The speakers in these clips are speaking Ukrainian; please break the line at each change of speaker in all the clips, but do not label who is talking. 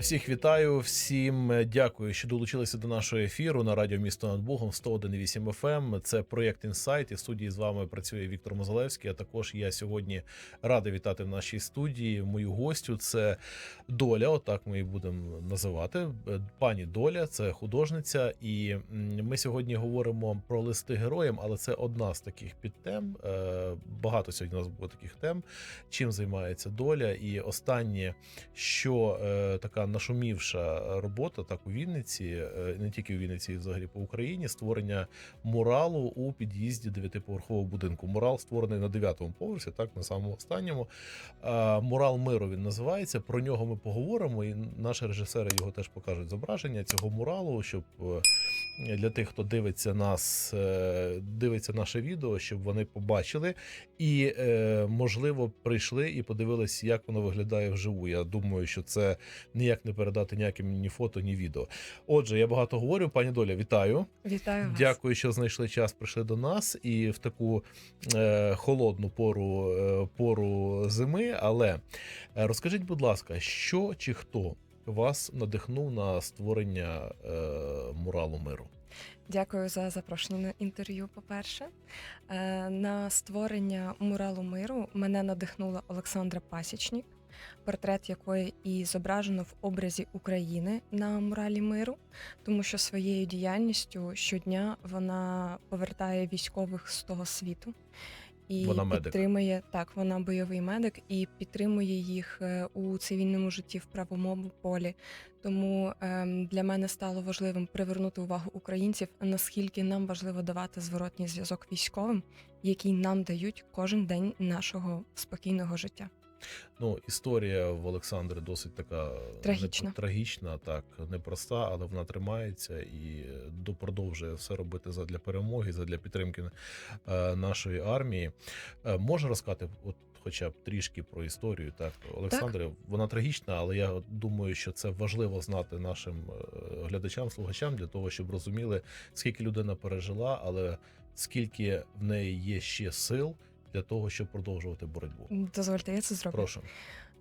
Всіх вітаю, всім е, дякую, що долучилися до нашого ефіру на радіо місто над Богом 101,8 FM. Це проєкт інсайт. І в студії з вами працює Віктор Мозалевський. А також я сьогодні радий вітати в нашій студії мою гостю. Це доля. Отак ми її будемо називати. Е, Пані Доля, це художниця, і ми сьогодні говоримо про листи героям, але це одна з таких підтем. Е, Багато сьогодні у нас було таких тем. Чим займається доля, і останнє, що така нашумівша робота, так у Вінниці, е, не тільки у Вінниці, і взагалі по Україні, створення муралу у під'їзді дев'ятиповерхового будинку. Мурал створений на дев'ятому поверсі, так на самому останньому. Мурал миру він називається. Про нього ми поговоримо, і наші режисери його теж покажуть зображення цього муралу, щоб е, для тих, хто дивиться нас, е, дивиться наше відео, щоб вони побачили і, можливо, прийшли і подивились, як воно виглядає вживу. Я думаю, що це ніяк не передати ніяким ні фото, ні відео. Отже, я багато говорю. Пані Доля, вітаю.
Вітаю вас.
Дякую, що знайшли час, прийшли до нас і в таку е, холодну пору, е, пору зими. Але е, розкажіть, будь ласка, що чи хто вас надихнув на створення е, муралу миру?
Дякую за запрошення на інтерв'ю. По-перше, Е, на створення муралу миру мене надихнула Олександра Пасічнік, портрет якої і зображено в образі України на муралі миру, тому що своєю діяльністю щодня вона повертає військових з того світу. І
Вона медик.
підтримує так, вона бойовий медик і підтримує їх е, у цивільному житті в правовому полі. Тому ем, для мене стало важливим привернути увагу українців, наскільки нам важливо давати зворотній зв'язок військовим, який нам дають кожен день нашого спокійного життя.
Ну, історія в Олександри досить така
Трагічна.
непро- трагічна, так непроста, але вона тримається і до- продовжує все робити задля перемоги, задля підтримки е, нашої армії. Е, Можна розказати, от хоча б трішки про історію. Так, Олександре, вона трагічна, але я думаю, що це важливо знати нашим е, глядачам, слухачам для того, щоб розуміли, скільки людина пережила, але скільки в неї є ще сил для того, щоб продовжувати боротьбу.
Дозвольте, я це зроблю.
Прошу.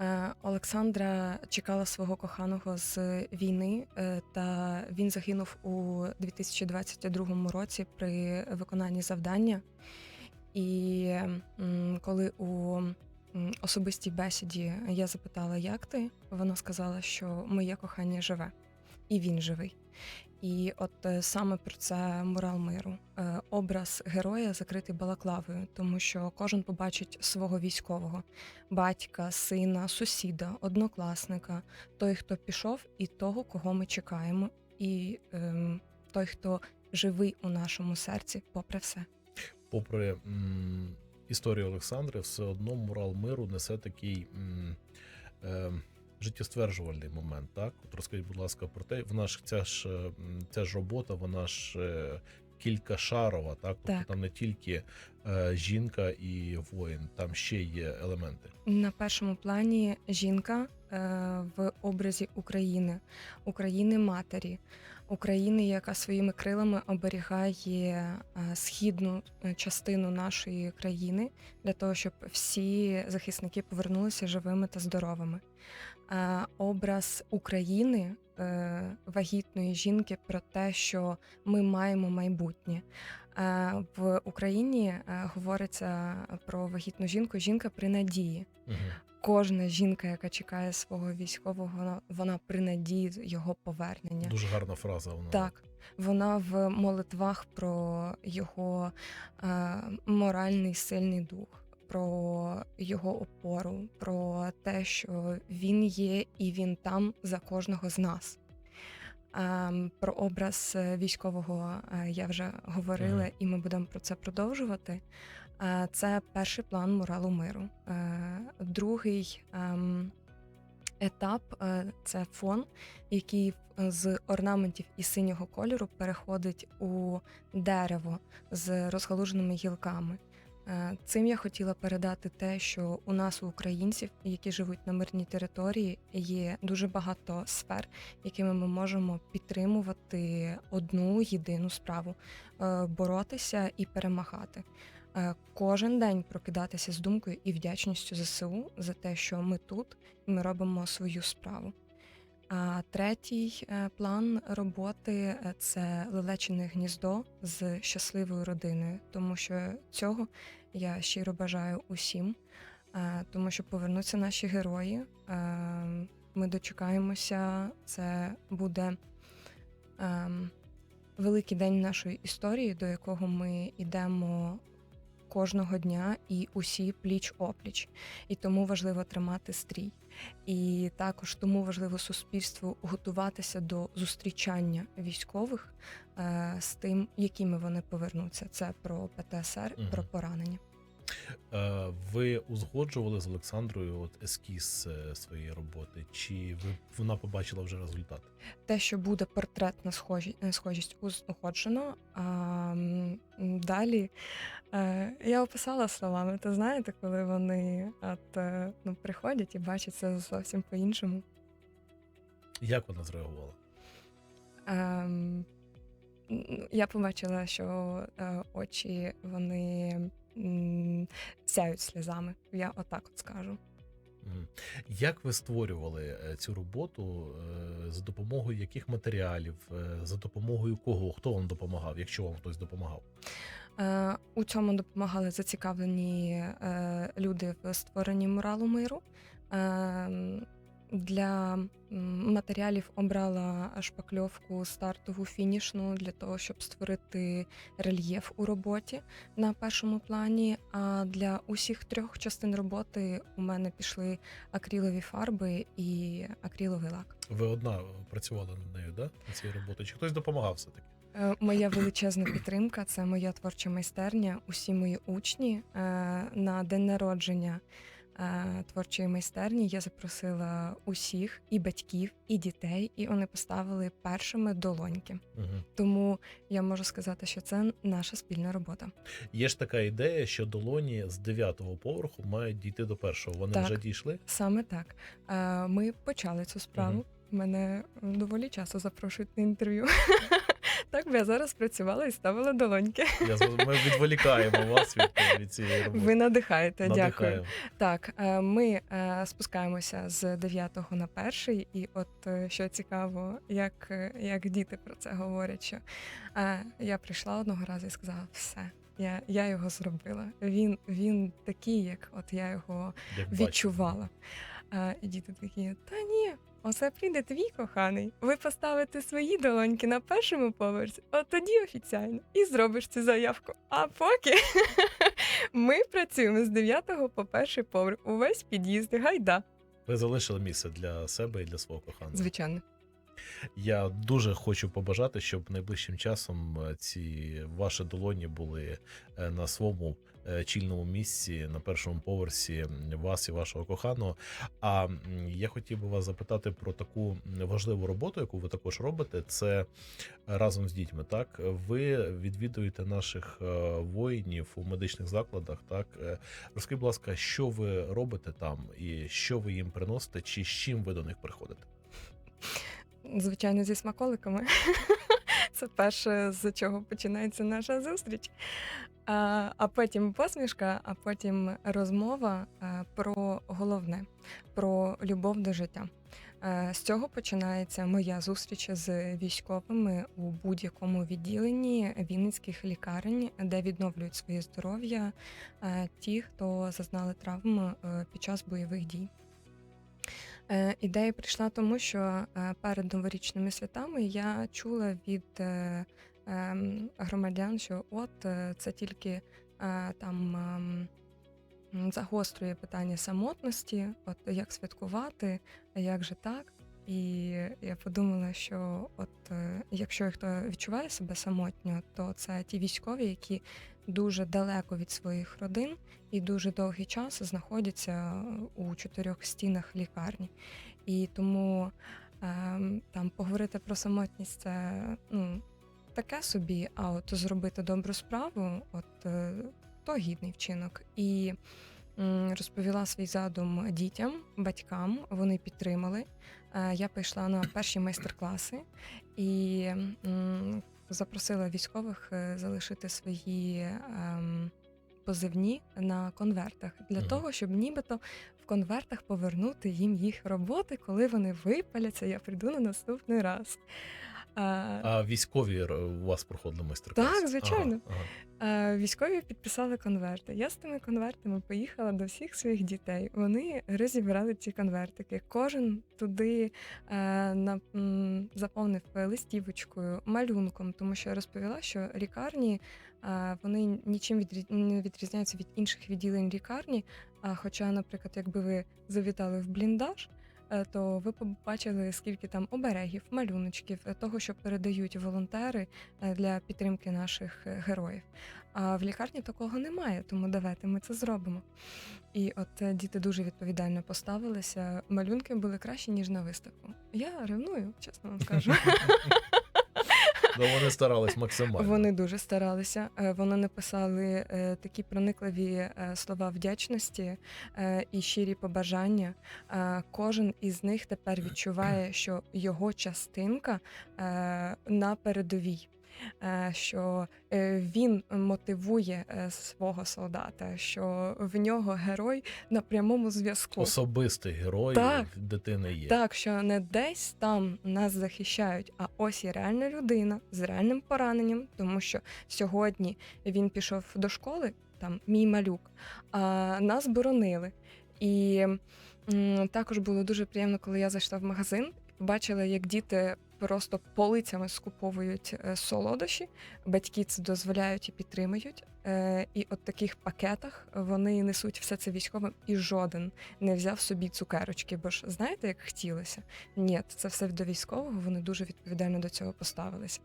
Е, Олександра чекала свого коханого з війни, е, та він загинув у 2022 році при виконанні завдання. І коли у особистій бесіді я запитала, як ти, вона сказала, що моє кохання живе, і він живий. І от е, саме про це мурал миру. Е, Образ героя закритий балаклавою, тому що кожен побачить свого військового батька, сина, сусіда, однокласника, той, хто пішов, і того, кого ми чекаємо, і ем, той, хто живий у нашому серці, попри все.
попри м, історію Олександри, все одно мурал миру несе такий м, е, життєстверджувальний момент. Так, от розкажіть, будь ласка, про те, вона ж ця ж е, ця ж робота, вона ж кілька кількашарова, так тобто
Так.
там не тільки е, жінка і воїн, там ще є елементи.
На першому плані жінка е, в образі України, України матері, України, яка своїми крилами оберігає е, східну е, частину нашої країни для того, щоб всі захисники повернулися живими та здоровими. Е, образ України, вагітної жінки, про те, що ми маємо майбутнє. В Україні говориться про вагітну жінку, жінка при надії.
Угу.
Кожна жінка, яка чекає свого військового, вона, вона при надії його повернення.
Дуже гарна фраза. Вона
Так, вона в молитвах про його е, моральний сильний дух, про його опору, про те, що він є і він там за кожного з нас. Ем, Про образ військового е, я вже говорила,
Мгм.
і ми будемо про це продовжувати. Е, Це перший план моралу миру. Е, Другий ем, етап е, це фон, який з орнаментів і синього кольору переходить у дерево з розгалуженими гілками. Цим я хотіла передати те, що у нас, у українців, які живуть на мирній території, є дуже багато сфер, якими ми можемо підтримувати одну єдину справу, боротися і перемагати. Е, Кожен день прокидатися з думкою і вдячністю ЗСУ за те, що ми тут і ми робимо свою справу. А третій е, план роботи е, це лелечине гніздо з щасливою родиною, тому що цього я щиро бажаю усім, тому що повернуться наші герої. Ми дочекаємося, це буде ем, великий день нашої історії, до якого ми йдемо кожного дня і усі пліч опліч. І тому важливо тримати стрій. І також тому важливо суспільству готуватися до зустрічання військових е, з тим, якими вони повернуться. Це про ПТСР,
угу.
про поранення.
Е, Ви узгоджували з Олександрою от ескіз е, своєї роботи, чи ви вона побачила вже результат?
Те, що буде портретна схожі, схожість узгоджено. А далі е, я описала словами. То знаєте, коли вони от, ну, приходять і бачать це зовсім по-іншому.
Як вона зреагувала?
Ем, ну, я побачила, що очі вони сяють сльозами. Я отак от скажу.
Як ви створювали е, цю роботу? е, За допомогою яких матеріалів, е, за допомогою кого? Хто вам допомагав, якщо вам хтось допомагав?
У цьому допомагали зацікавлені люди в створенні муралу миру. Е, для матеріалів обрала шпакльовку стартову фінішну для того, щоб створити рельєф у роботі на першому плані. А для усіх трьох частин роботи у мене пішли акрилові фарби і акриловий лак.
Ви одна працювала над нею, да? На цій роботі? Чи хтось допомагав все таки?
Е, Моя величезна підтримка це моя творча майстерня. Усі мої учні е, на день народження е, творчої майстерні я запросила усіх і батьків, і дітей, і вони поставили першими долоньки.
Угу.
Тому я можу сказати, що це наша спільна робота.
Є ж така ідея, що долоні з дев'ятого поверху мають дійти до першого. Вони
Так.
вже дійшли.
Саме так. Е, Ми почали цю справу.
Мгм.
Мене доволі часто запрошують на інтерв'ю. Так би я зараз працювала і ставила долоньки.
Я ми відволікаємо вас від, від цієї роботи.
Ви надихаєте, дякую. Так, е, ми е, спускаємося з 9 на перший, і от е, що цікаво, як, е, як діти про це говорять, що е, я прийшла одного разу і сказала, все. Я, я його зробила. Він, він такий, як от я його
Як бачите.
відчувала. А, і діти такі: та ні, оце прийде твій коханий. Ви поставите свої долоньки на першому поверсі, от тоді офіціально і зробиш цю заявку. А поки ми працюємо з 9 по перший поверх. Увесь під'їзд, гайда.
Ви залишили місце для себе і для свого коханого.
Звичайно.
Я дуже хочу побажати, щоб найближчим часом е, ці ваші долоні були е, на своєму чільному місці на першому поверсі вас і вашого коханого. А я хотів би вас запитати про таку важливу роботу, яку ви також робите. Це разом з дітьми. Так, ви відвідуєте наших е, воїнів у медичних закладах. Так, Е, розкажіть, будь ласка, що ви робите там, і що ви їм приносите, чи з чим ви до них приходите?
Звичайно, зі смаколиками. Це перше, з чого починається наша зустріч. А, а потім посмішка, а потім розмова е, про головне, про любов до життя. Е, З цього починається моя зустріч з військовими у будь-якому відділенні вінницьких лікарень, де відновлюють своє здоров'я е, ті, хто зазнали травм під час бойових дій. Е, Ідея прийшла тому, що е, перед новорічними святами я чула від е, ем, громадян, що от це тільки там ем, загострює питання самотності, от як святкувати, як же так. І я подумала, що от якщо хто відчуває себе самотньо, то це ті військові, які дуже далеко від своїх родин і дуже довгий час знаходяться у чотирьох стінах лікарні. І тому ем, там поговорити про самотність це ну, таке собі, а от зробити добру справу, от е, то гідний вчинок. І розповіла свій задум дітям, батькам, вони підтримали. Е, Я прийшла на перші майстер-класи і запросила військових е, залишити свої ем, позивні на конвертах для
ага.
того, щоб нібито в конвертах повернути їм їх роботи, коли вони випаляться, я прийду на наступний раз. А,
А військові у вас проходили майстер-клас?
Так, звичайно.
Ага, ага.
Е, Військові підписали конверти. Я з тими конвертами поїхала до всіх своїх дітей. Вони розібрали ці конвертики. Кожен туди е, на, заповнив листівочкою, малюнком, тому що я розповіла, що лікарні е, вони нічим не відрізняються від інших відділень лікарні. А хоча, наприклад, якби ви завітали в бліндаж. Е, То ви побачили, скільки там оберегів, малюночків, е, того, що передають волонтери е, для підтримки наших героїв. А в лікарні такого немає, тому давайте ми це зробимо. І от діти дуже відповідально поставилися. Малюнки були кращі, ніж на виставку. Я ревную, чесно вам скажу.
Ну, вони старались максимально.
Вони дуже старалися. Е, Вони написали е, такі проникливі е, слова вдячності і щирі побажання. Кожен із них тепер відчуває, що його частинка на передовій. Е, Що е, він мотивує е, свого солдата, що в нього герой на прямому зв'язку.
Особистий герой
Так.
дитини є.
Так, що не десь там нас захищають, а ось є реальна людина з реальним пораненням, тому що сьогодні він пішов до школи, там мій малюк, а нас боронили. І м, також було дуже приємно, коли я зайшла в магазин і побачила, як діти просто полицями скуповують е, солодощі. Батьки це дозволяють і підтримують. Е, І от таких пакетах вони несуть все це військовим, і жоден не взяв собі цукерочки, бо ж знаєте, як хотілося? Ні, це все до військового. Вони дуже відповідально до цього поставилися.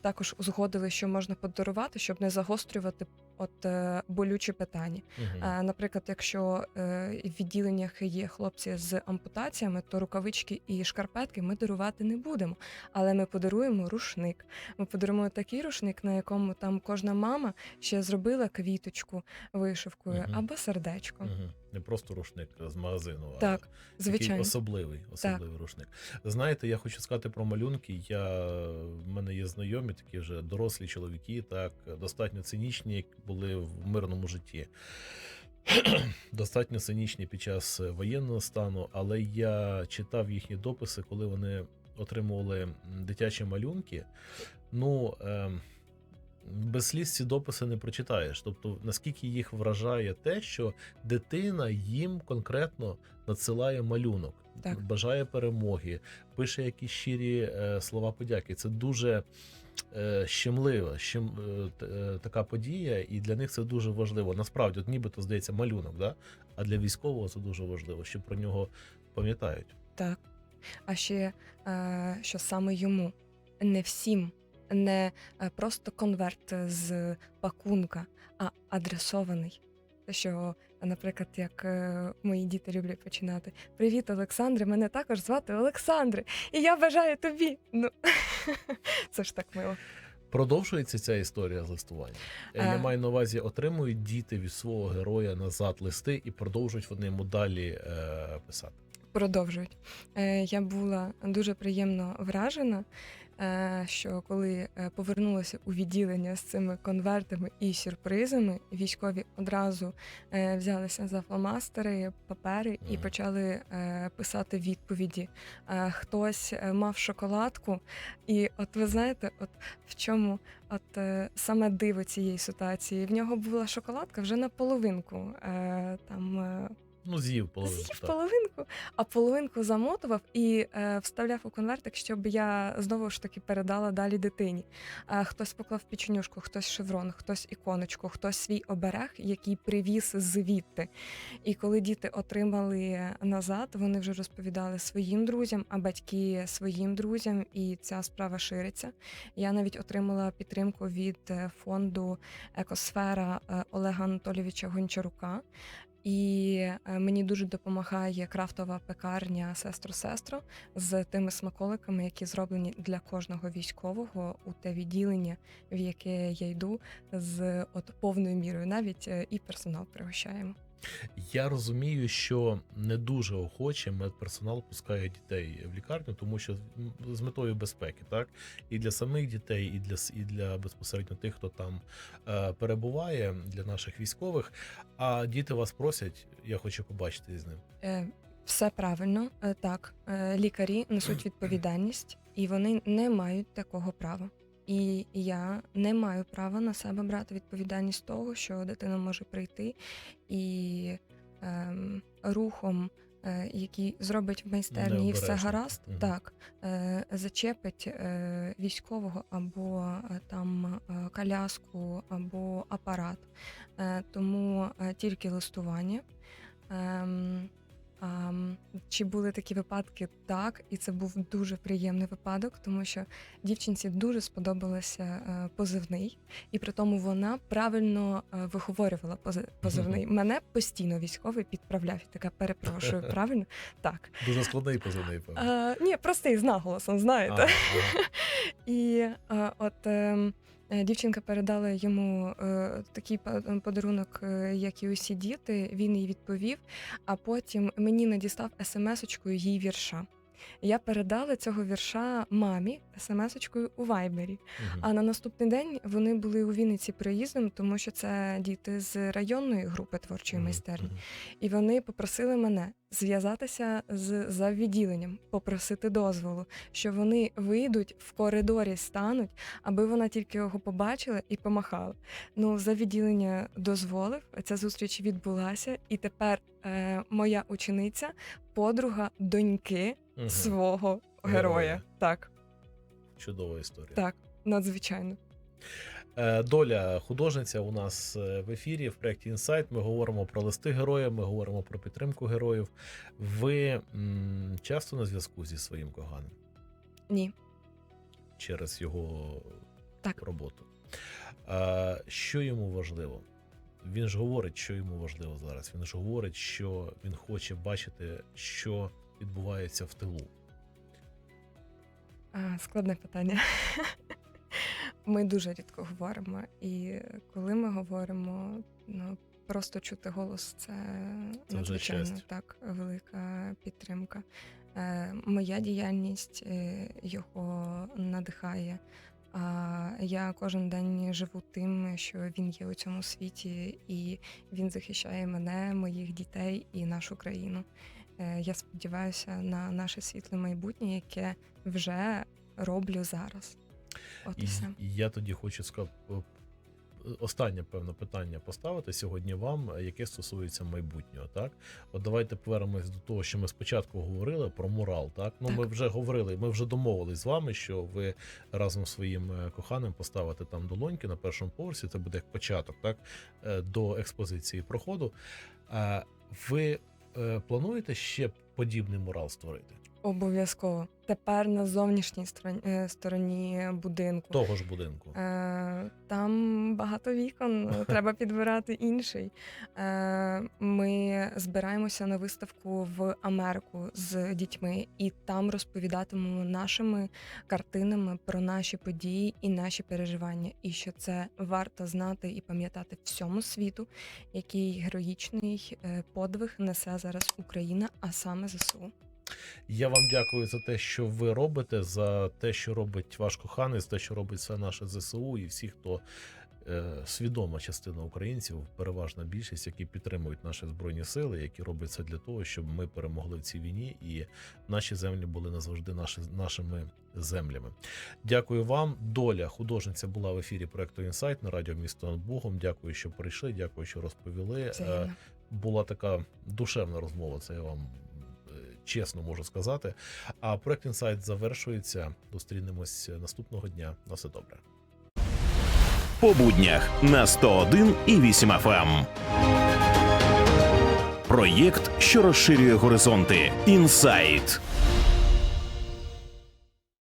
Також узгодили, що можна подарувати, щоб не загострювати от е, болючі питання.
Мгм.
А, Наприклад, якщо е, в відділеннях є хлопці з ампутаціями, то рукавички і шкарпетки ми дарувати не будемо. Але ми подаруємо рушник. Ми подаруємо такий рушник, на якому там кожна мама ще зробила квіточку вишивкою
Мгм.
або сердечко.
Мгм. Не просто рушник з магазину, а
Так,
такий
Звичайно.
особливий, особливий рушник. Знаєте, я хочу сказати про малюнки. Я в мене є знайомі, такі вже дорослі чоловіки, так достатньо цинічні як були в мирному житті. Достатньо цинічні під час воєнного стану, але я читав їхні дописи, коли вони отримували дитячі малюнки. Ну, ем, без сліз ці дописи не прочитаєш. Тобто, наскільки їх вражає те, що дитина їм конкретно надсилає малюнок,
Так.
бажає перемоги, пише якісь щирі е, слова подяки. Це дуже е, щемлива, щем, е, е, така подія, і для них це дуже важливо. Насправді, от нібито здається малюнок, да? а для військового це дуже важливо, що про нього пам'ятають.
Так. А ще е, що саме йому не всім, не е, просто конверт з пакунка, а адресований. Те, що, наприклад, як е, мої діти люблять починати: Привіт, Олександре! Мене також звати Олександре, і я бажаю тобі. Ну це ж так мило.
Продовжується ця історія з листування. Е, Я
Е.
маю на увазі, отримують діти від свого героя назад листи і продовжують вони йому далі е, писати.
продовжують. Е, Я була дуже приємно вражена, е, що коли е, повернулася у відділення з цими конвертами і сюрпризами, військові одразу е, взялися за фломастери, папери і почали е, писати відповіді. Е, Хтось е, мав шоколадку, і от ви знаєте, от в чому от е, саме диво цієї ситуації? В нього була шоколадка вже на половинку. Е, Там е,
Ну, з'їв половину.
З'їв
так.
половинку, а половинку замотував і е, вставляв у конвертик, щоб я знову ж таки передала далі дитині. Е, хтось поклав печенюшку, хтось шеврон, хтось іконочку, хтось свій оберег, який привіз звідти. І коли діти отримали назад, вони вже розповідали своїм друзям, а батьки своїм друзям, і ця справа шириться. Я навіть отримала підтримку від е, фонду Екосфера е, Олега Анатолійовича Гончарука. І е, мені дуже допомагає крафтова пекарня Сестро-Сестро з тими смаколиками, які зроблені для кожного військового у те відділення, в яке я йду, з от повною мірою. Навіть е, і персонал пригощаємо.
Я розумію, що не дуже охоче медперсонал пускає дітей в лікарню, тому що з метою безпеки, так і для самих дітей, і для і для безпосередньо тих, хто там е, перебуває, для наших військових. А діти вас просять, я хочу побачити з ним.
Е, Все правильно, Е, так. Е, Лікарі несуть відповідальність, і вони не мають такого права. І я не маю права на себе брати відповідальність того, що дитина може прийти і ем, рухом, е, який зробить в майстерні, і все гаразд,
Мгм.
так е, зачепить е, військового або е, там е, коляску, або апарат. Е, тому е, тільки листування. Ем, ам, чи були такі випадки? Так, і це був дуже приємний випадок, тому що дівчинці дуже сподобався е, позивний, і при тому вона правильно е, виговорювала пози- позивний. Мене постійно військовий підправляв. Така перепрошую, правильно? Так.
Дуже складний позивний, певно.
Е, ні, простий з наголосом, знаєте. І е, от е, е, дівчинка передала йому е, такий подарунок, е, як і усі діти. Він їй відповів, а потім мені надістав смс-очкою її вірша. Я передала цього вірша мамі смс-очкою у Вайбері.
Мгм.
А на наступний день вони були у Вінниці приїздом, тому що це діти з районної групи творчої
Мгм,
майстерні. І вони попросили мене зв'язатися з за відділенням, попросити дозволу, що вони вийдуть в коридорі, стануть, аби вона тільки його побачила і помахала. Ну, за відділення дозволив. Ця зустріч відбулася, і тепер е, моя учениця, подруга доньки
Мгм.
свого
Героя.
героя. Так,
Чудова історія.
так, надзвичайно.
Е, Доля художниця у нас е, в ефірі в проєкті Інсайт. Ми говоримо про листи героя, ми говоримо про підтримку героїв. Ви м, часто на зв'язку зі своїм коханим
Ні.
через його
Так.
роботу. А, що йому важливо? Він ж говорить, що йому важливо зараз. Він ж говорить, що він хоче бачити, що відбувається в тилу.
А, складне питання. Ми дуже рідко говоримо, і коли ми говоримо, ну просто чути голос це,
Це
надзвичайно так велика підтримка. Е, моя діяльність е, його надихає. А я кожен день живу тим, що він є у цьому світі, і він захищає мене, моїх дітей і нашу країну. Е, Я сподіваюся на наше світле майбутнє, яке вже роблю зараз. От і все.
я тоді хочу ска- останнє певне питання поставити сьогодні вам, яке стосується майбутнього. Так, от давайте повернемось до того, що ми спочатку говорили про морал. Так, ну ми вже говорили, ми вже домовились з вами, що ви разом з своїм е, коханим поставите там долоньки на першому поверсі. Це буде як початок, так е, до експозиції проходу. Ви плануєте ще подібний мурал створити?
Обов'язково. Тепер на зовнішній стороні, е, стороні будинку.
Того ж будинку.
Е, там багато вікон, треба підбирати інший. Е, ми збираємося на виставку в Америку з дітьми, і там розповідатимемо нашими картинами про наші події і наші переживання. І що це варто знати і пам'ятати всьому світу, який героїчний е, подвиг несе зараз Україна, а саме ЗСУ.
Я вам дякую за те, що ви робите, за те, що робить ваш коханий, за те, що робить все наше ЗСУ, і всі, хто е, свідома частина українців, переважна більшість, які підтримують наші збройні сили, які роблять це для того, щоб ми перемогли в цій війні, і наші землі були назавжди наші, нашими землями. Дякую вам. Доля художниця була в ефірі проекту Інсайт на радіо місто над Богом. Дякую, що прийшли. Дякую, що розповіли. Е,
Взаємно.
була така душевна розмова. Це я вам чесно можу сказати. А проект інсайт завершується. Зустрінемось наступного дня. На все добре.
по буднях на 101 і 8 FM. Проєкт, що розширює горизонти. Інсайт.